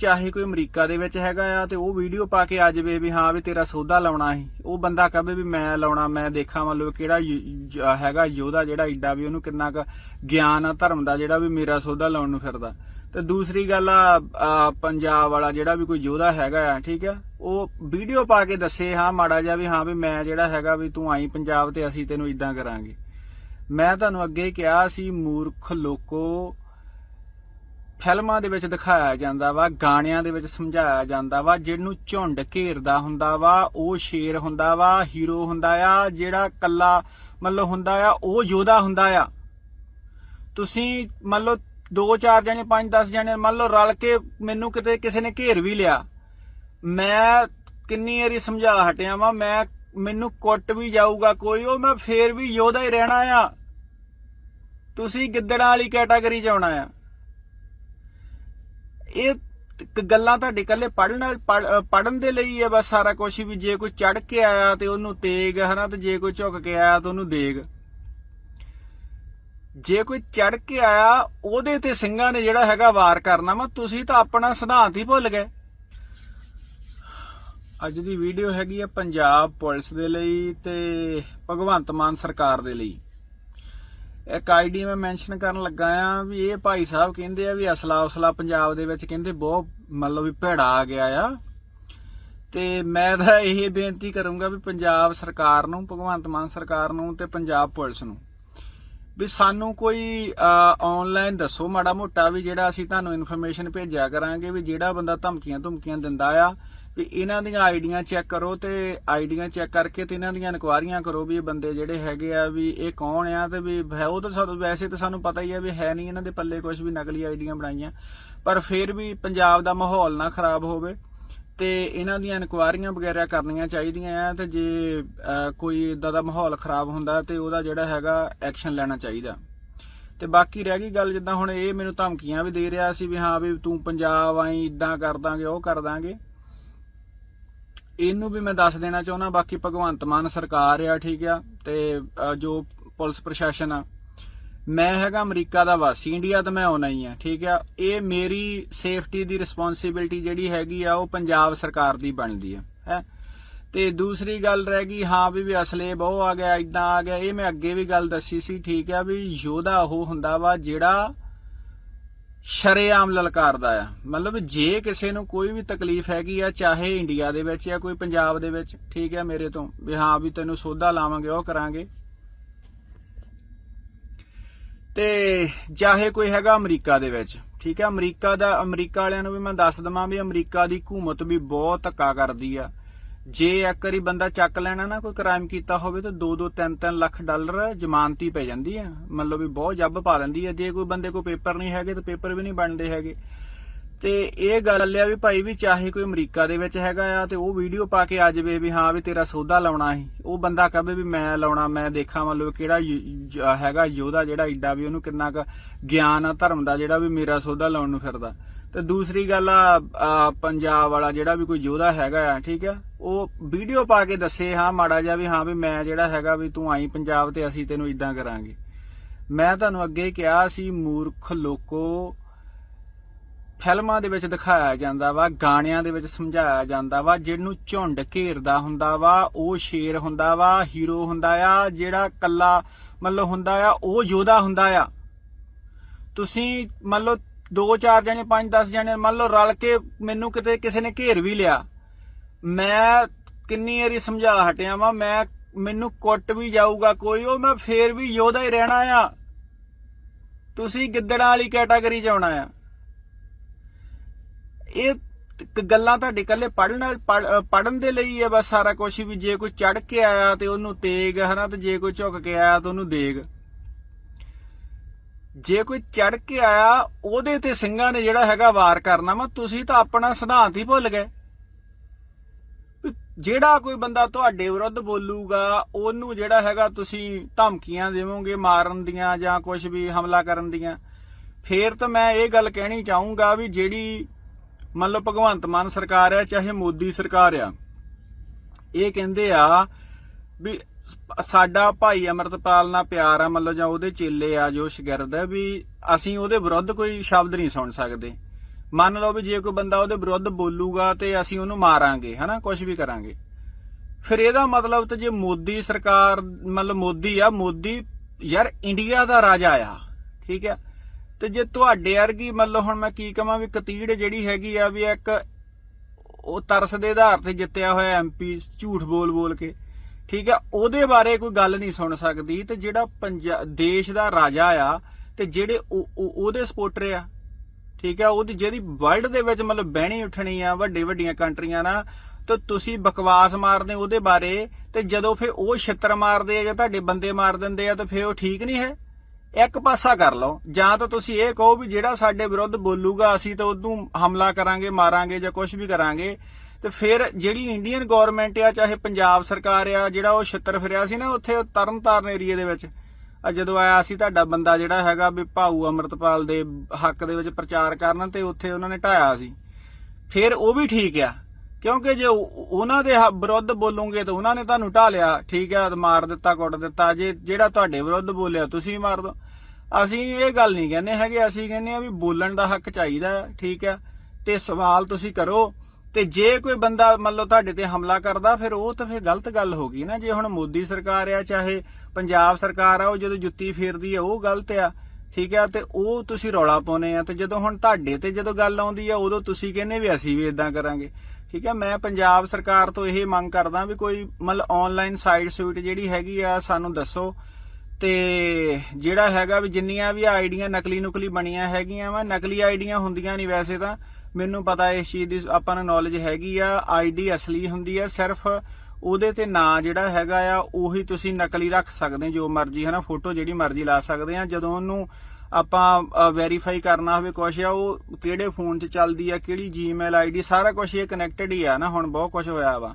ਚਾਹੇ ਕੋਈ ਅਮਰੀਕਾ ਦੇ ਵਿੱਚ ਹੈਗਾ ਆ ਤੇ ਉਹ ਵੀਡੀਓ ਪਾ ਕੇ ਆ ਜਾਵੇ ਵੀ ਹਾਂ ਵੀ ਤੇਰਾ ਸੌਦਾ ਲਾਉਣਾ ਸੀ। ਉਹ ਬੰਦਾ ਕਹੇ ਵੀ ਮੈਂ ਲਾਉਣਾ ਮੈਂ ਦੇਖਾਂ ਮਤਲਬ ਕਿਹੜਾ ਹੈਗਾ ਯੋਧਾ ਜਿਹੜਾ ਏਡਾ ਵੀ ਉਹਨੂੰ ਕਿੰਨਾ ਕੁ ਗਿਆਨ ਆ ਧਰਮ ਦਾ ਜਿਹੜਾ ਵੀ ਮੇਰਾ ਸੌਦਾ ਲਾਉਣ ਨੂੰ ਫਿਰਦਾ। ਤੇ ਦੂਸਰੀ ਗੱਲ ਆ ਆ, ਪੰਜਾਬ ਵਾਲਾ ਜਿਹੜਾ ਵੀ ਕੋਈ ਯੋਧਾ ਹੈਗਾ ਆ ਠੀਕ ਆ ਉਹ ਵੀਡੀਓ ਪਾ ਕੇ ਦੱਸੇ ਹਾਂ ਮਾੜਾ ਜਿਹਾ ਵੀ ਹਾਂ ਵੀ ਮੈਂ ਜਿਹੜਾ ਹੈਗਾ ਵੀ ਤੂੰ ਆਈ ਪੰਜਾਬ ਤੇ ਅਸੀਂ ਤੈਨੂੰ ਇਦਾਂ ਕਰਾਂਗੇ। ਮੈਂ ਤੁਹਾਨੂੰ ਅੱਗੇ ਕਿਹਾ ਸੀ ਮੂਰਖ ਲੋਕੋ ਫਿਲਮਾਂ ਦੇ ਵਿੱਚ ਦਿਖਾਇਆ ਜਾਂਦਾ ਵਾ, ਗਾਣਿਆਂ ਦੇ ਵਿੱਚ ਸਮਝਾਇਆ ਜਾਂਦਾ ਵਾ, ਜਿਹਨੂੰ ਝੁੰਡ ਘੇਰਦਾ ਹੁੰਦਾ ਵਾ, ਉਹ ਸ਼ੇਰ ਹੁੰਦਾ ਵਾ, ਹੀਰੋ ਹੁੰਦਾ ਆ, ਜਿਹੜਾ ਕੱਲਾ ਮਤਲਬ ਹੁੰਦਾ ਆ, ਉਹ ਯੋਧਾ ਹੁੰਦਾ ਆ। ਤੁਸੀਂ ਮੰਨ ਲਓ 2 4 ਜਣੇ 5 10 ਜਣੇ ਮੰਨ ਲਓ ਰਲ ਕੇ ਮੈਨੂੰ ਕਿਤੇ ਕਿਸੇ ਨੇ ਘੇਰ ਵੀ ਲਿਆ। ਮੈਂ ਕਿੰਨੀ ਵਾਰੀ ਸਮਝਾ ਹਟਿਆ ਵਾਂ, ਮੈਂ ਮੈਨੂੰ ਕੁੱਟ ਵੀ ਜਾਊਗਾ ਕੋਈ, ਉਹ ਮੈਂ ਫੇਰ ਵੀ ਯੋਧਾ ਹੀ ਰਹਿਣਾ ਆ। ਤੁਸੀਂ ਗਿੱਦੜਾਂ ਵਾਲੀ ਕੈਟਾਗਰੀ ਚ ਆਉਣਾ ਆ। ਇਹ ਗੱਲਾਂ ਤੁਹਾਡੇ ਇਕੱਲੇ ਪੜਨ ਨਾਲ ਪੜਨ ਦੇ ਲਈ ਹੈ ਬਸ ਸਾਰਾ ਕੁਝ ਵੀ ਜੇ ਕੋਈ ਚੜ ਕੇ ਆਇਆ ਤੇ ਉਹਨੂੰ ਤੇਗ, ਹਨਾ, ਤੇ ਜੇ ਕੋਈ ਝੁਕ ਕੇ ਆਇਆ ਤੇ ਉਹਨੂੰ ਦੇਗ। ਜੇ ਕੋਈ ਚੜ ਕੇ ਆਇਆ, ਉਹਦੇ ਤੇ ਸਿੰਘਾਂ ਨੇ ਜਿਹੜਾ ਹੈਗਾ ਵਾਰ ਕਰਨਾ ਵਾ, ਤੁਸੀਂ ਤਾਂ ਆਪਣਾ ਸਿਧਾਂਤ ਹੀ ਭੁੱਲ ਗਏ। ਅੱਜ ਦੀ ਵੀਡੀਓ ਹੈਗੀ ਆ ਪੰਜਾਬ ਪੁਲਿਸ ਦੇ ਲਈ ਤੇ ਭਗਵੰਤ ਮਾਨ ਸਰਕਾਰ ਦੇ ਲਈ। ਇੱਕ ਆਈਡੀ ਮੈਂ ਮੈਂਸ਼ਨ ਕਰਨ ਲੱਗਾ ਆ ਵੀ ਇਹ ਭਾਈ ਸਾਹਿਬ ਕਹਿੰਦੇ ਆ ਵੀ ਅਸਲਾ ਉਸਲਾ ਪੰਜਾਬ ਦੇ ਵਿੱਚ ਕਹਿੰਦੇ ਬਹੁਤ ਮਤਲਬ ਵੀ ਭੇੜਾ ਆ ਗਿਆ ਆ। ਤੇ ਮੈਂ ਤਾਂ ਇਹ ਬੇਨਤੀ ਕਰੂੰਗਾ ਵੀ ਪੰਜਾਬ ਸਰਕਾਰ ਨੂੰ, ਭਗਵੰਤ ਮਾਨ ਸਰਕਾਰ ਨੂੰ ਤੇ ਪੰਜਾਬ ਪੁਲਿਸ ਨੂੰ ਵੀ ਸਾਨੂੰ ਕੋਈ ਆਨਲਾਈਨ ਦੱਸੋ ਮਾੜਾ ਮੋਟਾ ਵੀ ਜਿਹੜਾ ਅਸੀਂ ਤੁਹਾਨੂੰ ਇਨਫੋਰਮੇਸ਼ਨ ਭੇਜਿਆ ਕਰਾਂਗੇ ਵੀ ਜਿਹੜਾ ਬੰਦਾ ਧਮਕੀਆਂ ਧਮਕੀਆਂ ਦਿੰਦਾ ਆ ਵੀ ਇਹਨਾਂ ਦੀਆਂ ਆਈਡੀਆਂ ਚੈੱਕ ਕਰੋ ਤੇ ਆਈਡੀਆਂ ਚੈੱਕ ਕਰਕੇ ਤੇ ਇਹਨਾਂ ਦੀਆਂ ਇਨਕੁਆਰੀਆਂ ਕਰੋ ਵੀ ਇਹ ਬੰਦੇ ਜਿਹੜੇ ਹੈਗੇ ਆ ਵੀ ਇਹ ਕੌਣ ਆ ਤੇ ਵੀ ਉਹ ਤਾਂ ਸਾਨੂੰ ਵੈਸੇ ਤਾਂ ਸਾਨੂੰ ਪਤਾ ਹੀ ਆ ਵੀ ਹੈ ਨਹੀਂ ਇਹਨਾਂ ਦੇ ਪੱਲੇ ਕੁਝ ਵੀ ਨਕਲੀ ਆਈਡੀਆਂ ਬਣਾਈਆਂ। ਪਰ ਫਿਰ ਵੀ ਪੰਜਾਬ ਦਾ ਮਾਹੌਲ ਨਾ ਖਰਾਬ ਹੋਵੇ ਤੇ ਇਹਨਾਂ ਦੀਆਂ ਇਨਕੁਆਰੀਆਂ ਵਗੈਰਾ ਕਰਨੀਆਂ ਚਾਹੀਦੀਆਂ ਆ ਤੇ ਜੇ ਕੋਈ ਇਦਾਂ ਦਾ ਮਾਹੌਲ ਖਰਾਬ ਹੁੰਦਾ ਤੇ ਉਹਦਾ ਜਿਹੜਾ ਹੈਗਾ ਐਕਸ਼ਨ ਲੈਣਾ ਚਾਹੀਦਾ। ਤੇ ਬਾਕੀ ਰਹਿ ਗਈ ਗੱਲ ਜਿੱਦਾਂ ਹੁਣ ਇਹ ਮੈਨੂੰ ਧਮਕੀਆਂ ਵੀ ਦੇ ਰਿਹਾ ਸੀ ਵੀ ਹਾਂ ਵੀ ਤੂੰ ਪੰਜਾਬ ਆਈ, ਇਦਾਂ ਕਰ ਦਾਂਗੇ, ਉਹ ਕਰ ਦਾਂਗੇ। ਇਹਨੂੰ ਵੀ ਮੈਂ ਦੱਸ ਦੇਣਾ ਚਾਹੁੰਦਾ, ਬਾਕੀ ਭਗਵੰਤ ਮਾਨ ਸਰਕਾਰ ਆ, ਠੀਕ ਆ, ਤੇ ਜੋ ਪੁਲਿਸ ਪ੍ਰਸ਼ਾਸਨ ਆ। ਮੈਂ ਹੈਗਾ ਅਮਰੀਕਾ ਦਾ ਵਾਸੀ, ਇੰਡੀਆ ਤਾਂ ਮੈਂ ਆਉਣਾ ਹੀ ਆ, ਠੀਕ ਆ। ਇਹ ਮੇਰੀ ਸੇਫਟੀ ਦੀ ਰਿਸਪੌਂਸਿਬਿਲਟੀ ਜਿਹੜੀ ਹੈਗੀ ਆ, ਉਹ ਪੰਜਾਬ ਸਰਕਾਰ ਦੀ ਬਣਦੀ ਆ, ਹੈ। ਤੇ ਦੂਸਰੀ ਗੱਲ ਰਹਿ ਗਈ, ਹਾਂ ਵੀ ਵੀ ਅਸਲੇ ਬਹੁ ਆ ਗਿਆ ਇਦਾਂ ਆ ਗਿਆ, ਇਹ ਮੈਂ ਅੱਗੇ ਵੀ ਗੱਲ ਦੱਸੀ ਸੀ, ਠੀਕ ਆ, ਵੀ ਯੋਧਾ ਉਹ ਹੁੰਦਾ ਵਾ ਜਿਹੜਾ ਸ਼ਰੇਆਮ ਲਲਕਾਰਦਾ ਆ। ਮਤਲਬ ਜੇ ਕਿਸੇ ਨੂੰ ਕੋਈ ਵੀ ਤਕਲੀਫ ਹੈਗੀ ਆ, ਚਾਹੇ ਇੰਡੀਆ ਦੇ ਵਿੱਚ ਜਾਂ ਕੋਈ ਪੰਜਾਬ ਦੇ ਵਿੱਚ, ਠੀਕ ਹੈ ਮੇਰੇ ਤੋਂ, ਵੀ ਹਾਂ ਵੀ ਤੈਨੂੰ ਸੋਧਾ ਲਾਵਾਂਗੇ, ਉਹ ਕਰਾਂਗੇ। ਤੇ ਚਾਹੇ ਕੋਈ ਹੈਗਾ ਅਮਰੀਕਾ ਦੇ ਵਿੱਚ, ਠੀਕ ਹੈ ਅਮਰੀਕਾ ਦਾ, ਅਮਰੀਕਾ ਵਾਲਿਆਂ ਨੂੰ ਵੀ ਮੈਂ ਦੱਸ ਦਵਾਂ ਵੀ ਅਮਰੀਕਾ ਦੀ ਹਕੂਮਤ ਵੀ ਬਹੁਤ ਧੱਕਾ ਕਰਦੀ ਆ। ਜੇ ਇੱਕ ਵਾਰੀ ਬੰਦਾ ਚੱਕ ਲੈਣਾ ਨਾ, ਕੋਈ ਕ੍ਰਾਈਮ ਕੀਤਾ ਹੋਵੇ ਤਾਂ 2-2 3-3 ਲੱਖ ਡਾਲਰ ਜ਼ਮਾਨਤੀ ਪੈ ਜਾਂਦੀ ਆ। ਮਤਲਬ ਵੀ ਬਹੁਤ ਜੱਬ ਪਾ ਲੈਂਦੀ ਆ। ਜੇ ਕੋਈ ਬੰਦੇ ਕੋਲ ਪੇਪਰ ਨਹੀਂ ਹੈਗੇ ਤਾਂ ਪੇਪਰ ਵੀ ਨਹੀਂ ਬਣਦੇ ਹੈਗੇ। ਤੇ ਇਹ ਗੱਲ ਆ ਵੀ ਭਾਈ ਵੀ ਚਾਹੇ ਕੋਈ ਅਮਰੀਕਾ ਦੇ ਵਿੱਚ ਹੈਗਾ ਆ ਤੇ ਉਹ ਵੀਡੀਓ ਪਾ ਕੇ ਆ ਜਾਵੇ ਵੀ ਹਾਂ ਵੀ ਤੇਰਾ ਸੌਦਾ ਲਾਉਣਾ ਸੀ। ਉਹ ਬੰਦਾ ਕਹੇ ਵੀ ਮੈਂ ਲਾਉਣਾ, ਮੈਂ ਦੇਖਾਂ ਮਤਲਬ ਕਿਹੜਾ ਹੈਗਾ ਯੋਧਾ ਜਿਹੜਾ ਏਡਾ ਵੀ ਉਹਨੂੰ ਕਿੰਨਾ ਕੁ ਗਿਆਨ ਆ, ਧਰਮ ਦਾ ਜਿਹੜਾ ਵੀ ਮੇਰਾ ਸੌਦਾ ਲਾਉਣ ਨੂੰ ਫਿਰਦਾ। ਤੇ ਦੂਸਰੀ ਗੱਲ ਆ ਪੰਜਾਬ ਵਾਲਾ ਜਿਹੜਾ ਵੀ ਕੋਈ ਯੋਧਾ ਹੈਗਾ ਆ, ਠੀਕ ਆ, ਉਹ ਵੀਡੀਓ ਪਾ ਕੇ ਦੱਸੇ, ਹਾਂ, ਮਾੜਾ ਜਿਹਾ ਵੀ, ਹਾਂ, ਵੀ ਮੈਂ ਜਿਹੜਾ ਹੈਗਾ ਵੀ ਤੂੰ ਆਈ ਪੰਜਾਬ ਤੇ, ਅਸੀਂ ਤੈਨੂੰ ਇਦਾਂ ਕਰਾਂਗੇ। ਮੈਂ ਤੁਹਾਨੂੰ ਅੱਗੇ ਕਿਹਾ ਸੀ, ਮੂਰਖ ਲੋਕੋ, ਫਿਲਮਾਂ ਦੇ ਵਿੱਚ ਦਿਖਾਇਆ ਜਾਂਦਾ ਵਾ, ਗਾਣਿਆਂ ਦੇ ਵਿੱਚ ਸਮਝਾਇਆ ਜਾਂਦਾ ਵਾ, ਜਿਹਨੂੰ ਝੁੰਡ ਘੇਰਦਾ ਹੁੰਦਾ ਵਾ, ਉਹ ਸ਼ੇਰ ਹੁੰਦਾ ਵਾ, ਹੀਰੋ ਹੁੰਦਾ ਆ, ਜਿਹੜਾ ਕੱਲਾ ਮਤਲਬ ਹੁੰਦਾ ਆ, ਉਹ ਯੋਧਾ ਹੁੰਦਾ ਆ। ਤੁਸੀਂ ਮਤਲਬ ਦੋ ਚਾਰ ਜਣੇ, ਪੰਜ 10 ਜਣੇ, ਮੰਨ ਲਓ ਰਲ ਕੇ ਮੈਨੂੰ ਕਿਤੇ ਕਿਸੇ ਨੇ ਘੇਰ ਵੀ ਲਿਆ। ਮੈਂ ਕਿੰਨੀ ਵਾਰੀ ਸਮਝਾ ਹਟਿਆ ਵਾਂ, ਮੈਂ, ਮੈਨੂੰ ਕੁੱਟ ਵੀ ਜਾਊਗਾ ਕੋਈ, ਉਹ ਮੈਂ ਫੇਰ ਵੀ ਯੋਧਾ ਹੀ ਰਹਿਣਾ ਆ। ਤੁਸੀਂ ਗਿੱਦੜਾਂ ਵਾਲੀ ਕੈਟਾਗਰੀ ਚ ਆਉਣਾ ਆ। ਇਹ ਗੱਲਾਂ ਤੁਹਾਡੇ ਇਕੱਲੇ ਪੜਨ ਨਾਲ ਪੜਨ ਦੇ ਲਈ ਹੈ ਬਸ ਸਾਰਾ ਕੁਝ ਵੀ, ਜੇ ਕੋਈ ਚੜ ਕੇ ਆਇਆ ਤੇ ਉਹਨੂੰ ਤੇਗ, ਹਨਾ, ਤੇ ਜੇ ਕੋਈ ਝੁਕ ਕੇ ਆਇਆ ਤੇ ਉਹਨੂੰ ਦੇਗ। ਜੇ ਕੋਈ ਚੜ ਕੇ ਆਇਆ, ਉਹਦੇ ਤੇ ਸਿੰਘਾਂ ਨੇ ਜਿਹੜਾ ਹੈਗਾ ਵਾਰ ਕਰਨਾ ਵਾ, ਤੁਸੀਂ ਤਾਂ ਆਪਣਾ ਸਿਧਾਂਤ ਹੀ ਭੁੱਲ ਗਏ। ਵੀ ਜਿਹੜਾ ਕੋਈ ਬੰਦਾ ਤੁਹਾਡੇ ਵਿਰੁੱਧ ਬੋਲੂਗਾ, ਉਹਨੂੰ ਜਿਹੜਾ ਹੈਗਾ ਤੁਸੀਂ ਧਮਕੀਆਂ ਦੇਵੋਗੇ, ਮਾਰਨ ਦੀਆਂ ਜਾਂ ਕੁਝ ਵੀ ਹਮਲਾ ਕਰਨ ਦੀਆਂ। ਫੇਰ ਤਾਂ ਮੈਂ ਇਹ ਗੱਲ ਕਹਿਣੀ ਚਾਹੂੰਗਾ ਵੀ ਜਿਹੜੀ ਮੰਨ ਲਓ ਭਗਵੰਤ ਮਾਨ ਸਰਕਾਰ ਹੈ, ਚਾਹੇ ਮੋਦੀ ਸਰਕਾਰ ਆ, ਇਹ ਕਹਿੰਦੇ ਆ ਵੀ ਸਾਡਾ ਭਾਈ ਅਮਰਤਪਾਲ ਨਾਲ ਪਿਆਰ ਆ, ਮਤਲਬ ਜਾਂ ਉਹਦੇ ਚੇਲੇ ਆ, ਜੋ ਸ਼ਗਿਰਦ ਹੈ ਵੀ ਅਸੀਂ ਉਹਦੇ ਵਿਰੁੱਧ ਕੋਈ ਸ਼ਬਦ ਨਹੀਂ ਸੁਣ ਸਕਦੇ। ਮੰਨ ਲਓ ਵੀ ਜੇ ਕੋਈ ਬੰਦਾ ਉਹਦੇ ਵਿਰੁੱਧ ਬੋਲੂਗਾ ਤੇ ਅਸੀਂ ਉਹਨੂੰ ਮਾਰਾਂਗੇ, ਹਨਾ ਕੁਝ ਵੀ ਕਰਾਂਗੇ। ਫਿਰ ਇਹਦਾ ਮਤਲਬ ਤੇ ਜੇ ਮੋਦੀ ਸਰਕਾਰ, ਮਤਲਬ ਮੋਦੀ ਆ, ਮੋਦੀ ਯਾਰ ਇੰਡੀਆ ਦਾ ਰਾਜਾ ਆ, ਠੀਕ ਆ। ਤੇ ਜੇ ਤੁਹਾਡੇ ਵਰਗੀ, ਮਤਲਬ ਹੁਣ ਮੈਂ ਕੀ ਕਹਾਂ ਵੀ ਕਤੀੜ ਜਿਹੜੀ ਹੈਗੀ ਆ ਵੀ ਇੱਕ ਉਹ ਤਰਸ ਦੇ ਆਧਾਰ ਤੇ ਜਿੱਤਿਆ ਹੋਇਆ ਐਮਪੀ ਝੂਠ ਬੋਲ ਬੋਲ ਕੇ। ਠੀਕ ਹੈ, ਉਹਦੇ ਬਾਰੇ ਕੋਈ ਗੱਲ ਨਹੀਂ ਸੁਣ ਸਕਦੀ ਤੇ ਜਿਹੜਾ ਪੰਜਾਬ ਦੇਸ਼ ਦਾ ਰਾਜਾ ਆ ਤੇ ਜਿਹੜੇ ਉਹਦੇ ਸਪੋਰਟਰ ਆ, ਠੀਕ ਆ ਉਹਦੀ ਜਿਹੜੀ ਵਰਲਡ ਦੇ ਵਿੱਚ ਮਤਲਬ ਬਹਿਣੀ ਉੱਠਣੀ ਆ ਵੱਡੇ ਵੱਡੀਆਂ ਕੰਟਰੀਆਂ ਨਾਲ, ਤੇ ਤੁਸੀਂ ਬਕਵਾਸ ਮਾਰਦੇ ਉਹਦੇ ਬਾਰੇ ਤੇ ਜਦੋਂ ਫਿਰ ਉਹ ਛਿੱਤਰ ਮਾਰਦੇ ਆ ਜਾਂ ਤੁਹਾਡੇ ਬੰਦੇ ਮਾਰ ਦਿੰਦੇ ਆ ਤਾਂ ਫਿਰ ਉਹ ਠੀਕ ਨਹੀਂ ਹੈ? ਇੱਕ ਪਾਸਾ ਕਰ ਲਓ, ਜਾਂ ਤਾਂ ਤੁਸੀਂ ਇਹ ਕਹੋ ਵੀ ਜਿਹੜਾ ਸਾਡੇ ਵਿਰੁੱਧ ਬੋਲੂਗਾ ਅਸੀਂ ਤਾਂ ਉਹਨੂੰ ਹਮਲਾ ਕਰਾਂਗੇ, ਮਾਰਾਂਗੇ ਜਾਂ ਕੁਝ ਵੀ ਕਰਾਂਗੇ ਤੇ ਫਿਰ ਜਿਹੜੀ ਇੰਡੀਅਨ ਗਵਰਨਮੈਂਟ ਆ, ਚਾਹੇ ਪੰਜਾਬ ਸਰਕਾਰ ਆ, ਜਿਹੜਾ ਉਹ ਛਿੱਤਰ ਫਿਰਿਆ ਸੀ ਨਾ ਉੱਥੇ ਤਰਨਤਾਰਨ ਏਰੀਆ ਦੇ ਵਿੱਚ। ਜਦੋਂ ਆਇਆ ਸੀ ਤੁਹਾਡਾ ਬੰਦਾ ਜਿਹੜਾ ਹੈਗਾ ਵੀ ਭਾਊ ਅਮਰਤਪਾਲ ਦੇ ਹੱਕ ਦੇ ਵਿੱਚ ਪ੍ਰਚਾਰ ਕਰਨ ਤੇ ਉੱਥੇ ਉਹਨਾਂ ਨੇ ਢਾਇਆ ਸੀ। ਫਿਰ ਉਹ ਵੀ ਠੀਕ ਆ, ਕਿਉਂਕਿ ਜੇ ਉਹਨਾਂ ਦੇ ਵਿਰੁੱਧ ਬੋਲੋਗੇ ਤਾਂ ਉਹਨਾਂ ਨੇ ਤੁਹਾਨੂੰ ਢਾ ਲਿਆ। ਠੀਕ ਆ, ਮਾਰ ਦਿੱਤਾ, ਕੁੱਟ ਦਿੱਤਾ। ਜੇ ਜਿਹੜਾ ਤੁਹਾਡੇ ਵਿਰੁੱਧ ਬੋਲਿਆ, ਤੁਸੀਂ ਵੀ ਮਾਰ ਦੋ। ਅਸੀਂ ਇਹ ਗੱਲ ਨਹੀਂ ਕਹਿੰਦੇ ਹੈਗੇ, ਅਸੀਂ ਕਹਿੰਦੇ ਆ ਵੀ ਬੋਲਣ ਦਾ ਹੱਕ ਚਾਹੀਦਾ ਠੀਕ ਆ, ਤੇ ਸਵਾਲ ਤੁਸੀਂ ਕਰੋ। ਤੇ ਜੇ ਕੋਈ ਬੰਦਾ ਮੰਨ ਲਓ ਤੁਹਾਡੇ ਤੇ ਹਮਲਾ ਕਰਦਾ, ਫਿਰ ਉਹ ਤਾਂ ਫਿਰ ਗਲਤ ਗੱਲ ਹੋ ਗਈ ਨਾ। ਜੇ ਹੁਣ ਮੋਦੀ ਸਰਕਾਰ ਆ, ਚਾਹੇ ਪੰਜਾਬ ਸਰਕਾਰ ਆ, ਉਹ ਜਦੋਂ ਜੁੱਤੀ ਫੇਰਦੀ ਆ, ਉਹ ਗਲਤ ਆ। ਠੀਕ ਆ, ਤੇ ਉਹ ਤੁਸੀਂ ਰੌਲਾ ਪਾਉਨੇ ਆ। ਤੇ ਜਦੋਂ ਹੁਣ ਤੁਹਾਡੇ ਤੇ ਜਦੋਂ ਗੱਲ ਆਉਂਦੀ ਆ, ਉਦੋਂ ਤੁਸੀਂ ਕਹਿੰਦੇ ਵੀ ਅਸੀਂ ਵੀ ਇਦਾਂ ਕਰਾਂਗੇ। ਠੀਕ ਹੈ ਮੈਂ ਪੰਜਾਬ ਸਰਕਾਰ ਤੋਂ ਇਹ ਮੰਗ ਕਰਦਾ ਵੀ ਕੋਈ ਮਤਲਬ ਆਨਲਾਈਨ ਸਾਈਟ ਸੂਟ ਜਿਹੜੀ ਹੈਗੀ ਆ, ਸਾਨੂੰ ਦੱਸੋ। ਤੇ ਜਿਹੜਾ ਹੈਗਾ ਵੀ ਜਿੰਨੀਆਂ ਵੀ ਆਈਡੀਆਂ ਨਕਲੀ ਨੁਕਲੀ ਬਣੀਆਂ ਹੈਗੀਆਂ ਵਾ, ਨਕਲੀ ਆਈਡੀਆਂ ਹੁੰਦੀਆਂ ਨਹੀਂ ਵੈਸੇ ਤਾਂ। ਮੈਨੂੰ ਪਤਾ ਇਸ ਚੀਜ਼ ਦੀ ਆਪਾਂ ਨੂੰ ਨੌਲੇਜ ਹੈਗੀ ਆ ਆਈਡੀ ਅਸਲੀ ਹੁੰਦੀ ਆ, ਸਿਰਫ ਉਹਦੇ ਤੇ ਨਾਂ ਜਿਹੜਾ ਹੈਗਾ ਆ, ਉਹੀ ਤੁਸੀਂ ਨਕਲੀ ਰੱਖ ਸਕਦੇ ਜੋ ਮਰਜ਼ੀ ਹੈ ਨਾ ਫੋਟੋ ਜਿਹੜੀ ਮਰਜ਼ੀ ਲਾ ਸਕਦੇ ਆ, ਜਦੋਂ ਉਹਨੂੰ ਆਪਾਂ ਵੈਰੀਫਾਈ ਕਰਨਾ ਹੋਵੇ ਕੁਛ ਆ, ਉਹ ਕਿਹੜੇ ਫੋਨ 'ਚ ਚੱਲਦੀ ਆ, ਕਿਹੜੀ ਜੀਮੇਲ ਆਈਡੀ ਸਾਰਾ ਕੁਝ ਇਹ ਕਨੈਕਟਡ ਹੀ ਆ ਨਾ ਹੁਣ ਬਹੁਤ ਕੁਝ ਹੋਇਆ ਵਾ।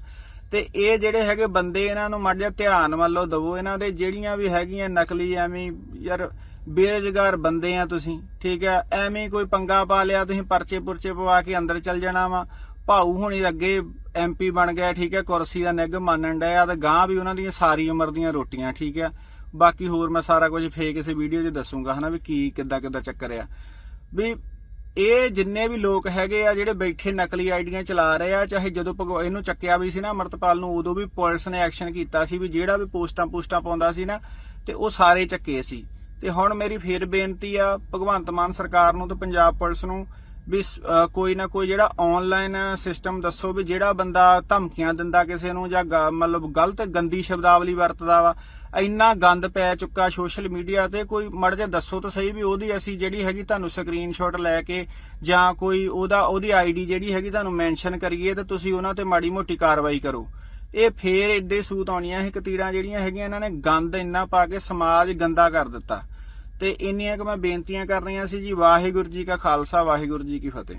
ਤੇ ਇਹ ਜਿਹੜੇ ਹੈਗੇ ਬੰਦੇ ਇਹਨਾਂ ਨੂੰ ਮਾੜਾ ਧਿਆਨ ਵੱਲੋਂ ਦਵੋ ਇਹਨਾਂ ਦੇ, ਜਿਹੜੀਆਂ ਵੀ ਹੈਗੀਆਂ ਨਕਲੀ ਐਵੇਂ ਯਾਰ ਬੇਰੁਜ਼ਗਾਰ ਬੰਦੇ ਆ ਤੁਸੀਂ, ਠੀਕ ਹੈ? ਐਵੇਂ ਕੋਈ ਪੰਗਾ ਪਾ ਲਿਆ, ਤੁਸੀਂ ਪਰਚੇ ਪੁਰਚੇ ਪਵਾ ਕੇ ਅੰਦਰ ਚੱਲ ਜਾਣਾ ਵਾ। ਭਾਊ ਹੁਣੀ ਅੱਗੇ ਐਮਪੀ ਬਣ ਗਿਆ, ਠੀਕ ਹੈ? ਕੁਰਸੀ ਦਾ ਨਿੱਘ ਮੰਨਣ ਡਿਆ ਤੇ ਗਾਂ ਵੀ ਉਹਨਾਂ ਦੀਆਂ ਸਾਰੀ ਉਮਰ ਦੀਆਂ ਰੋਟੀਆਂ, ਠੀਕ ਹੈ? ਬਾਕੀ ਹੋਰ ਮੈਂ ਸਾਰਾ ਕੁਝ ਫੇਕ ਕਿਸੇ ਵੀਡੀਓ 'ਚ ਦੱਸੂਗਾ, ਹਨਾ, ਵੀ ਕੀ, ਕਿੱਦਾਂ ਕਿੱਦਾਂ ਚੱਕਰ ਆ। ਵੀ ਇਹ ਜਿੰਨੇ ਵੀ ਲੋਕ ਹੈਗੇ ਆ, ਜਿਹੜੇ ਬੈਠੇ ਨਕਲੀ ਆਈਡੀਆਂ ਚਲਾ ਰਹੇ ਆ, ਚਾਹੇ ਜਦੋਂ ਭਗਵ- ਇਹਨੂੰ ਚੱਕਿਆ ਵੀ ਸੀ ਨਾ ਅਮਰਤਪਾਲ ਨੂੰ, ਉਦੋਂ ਵੀ ਪੁਲਿਸ ਨੇ ਐਕਸ਼ਨ ਕੀਤਾ ਸੀ ਵੀ ਜਿਹੜਾ ਵੀ ਪੋਸਟਾਂ ਪੋਸਟਾਂ ਪਾਉਂਦਾ ਸੀ ਨਾ, ਤੇ ਉਹ ਸਾਰੇ ਚੱਕੇ ਸੀ। ਤੇ ਹੁਣ ਮੇਰੀ ਫੇਰ ਬੇਨਤੀ ਆ, ਭਗਵੰਤ ਮਾਨ ਸਰਕਾਰ ਨੂੰ ਤੇ ਪੰਜਾਬ ਪੁਲਿਸ ਨੂੰ ਵੀ ਕੋਈ ਨਾ ਕੋਈ ਜਿਹੜਾ ਆਨਲਾਈਨ ਸਿਸਟਮ ਦੱਸੋ ਵੀ ਜਿਹੜਾ ਬੰਦਾ ਧਮਕੀਆਂ ਦਿੰਦਾ ਕਿਸੇ ਨੂੰ ਜਾਂ ਗ- ਮਤਲਬ ਗਲਤ ਗੰਦੀ ਸ਼ਬਦਾਵਲੀ ਵਰਤਦਾ ਵਾ, ਇੰਨਾ ਗੰਦ ਪੈ ਚੁੱਕਾ ਸੋਸ਼ਲ ਮੀਡੀਆ ਤੇ, ਕੋਈ ਮੜ ਜਾ ਦੱਸੋ ਤਾਂ ਸਹੀ ਵੀ ਉਹਦੀ ਅਸੀਂ ਜਿਹੜੀ ਹੈਗੀ ਤੁਹਾਨੂੰ ਸਕਰੀਨਸ਼ਾਟ ਲੈ ਕੇ ਜਾਂ ਕੋਈ ਉਹਦਾ, ਉਹਦੀ ਆਈਡੀ ਜਿਹੜੀ ਹੈਗੀ ਤੁਹਾਨੂੰ ਮੈਂਸ਼ਨ ਕਰੀਏ ਤੇ ਤੁਸੀਂ ਉਹਨਾਂ ਤੇ ਮਾੜੀ ਮੋਟੀ ਕਾਰਵਾਈ ਕਰੋ। ਇਹ ਫੇਰ ਏਡੇ ਸੂਤ ਆਉਣੀਆਂ ਇਹ ਕਤੀੜਾਂ ਜਿਹੜੀਆਂ ਹੈਗੀਆਂ, ਇਹਨਾਂ ਨੇ ਗੰਦ ਇੰਨਾ ਪਾ ਕੇ ਸਮਾਜ ਗੰਦਾ ਕਰ ਦਿੱਤਾ। ਤੇ ਇੰਨੀਆਂ ਕਿ ਮੈਂ ਬੇਨਤੀਆਂ ਕਰ ਰਹੀਆਂ ਸੀ ਜੀ, ਵਾਹਿਗੁਰੂ ਜੀ ਕਾ ਖਾਲਸਾ, ਵਾਹਿਗੁਰੂ ਜੀ ਕੀ ਫਤਿਹ।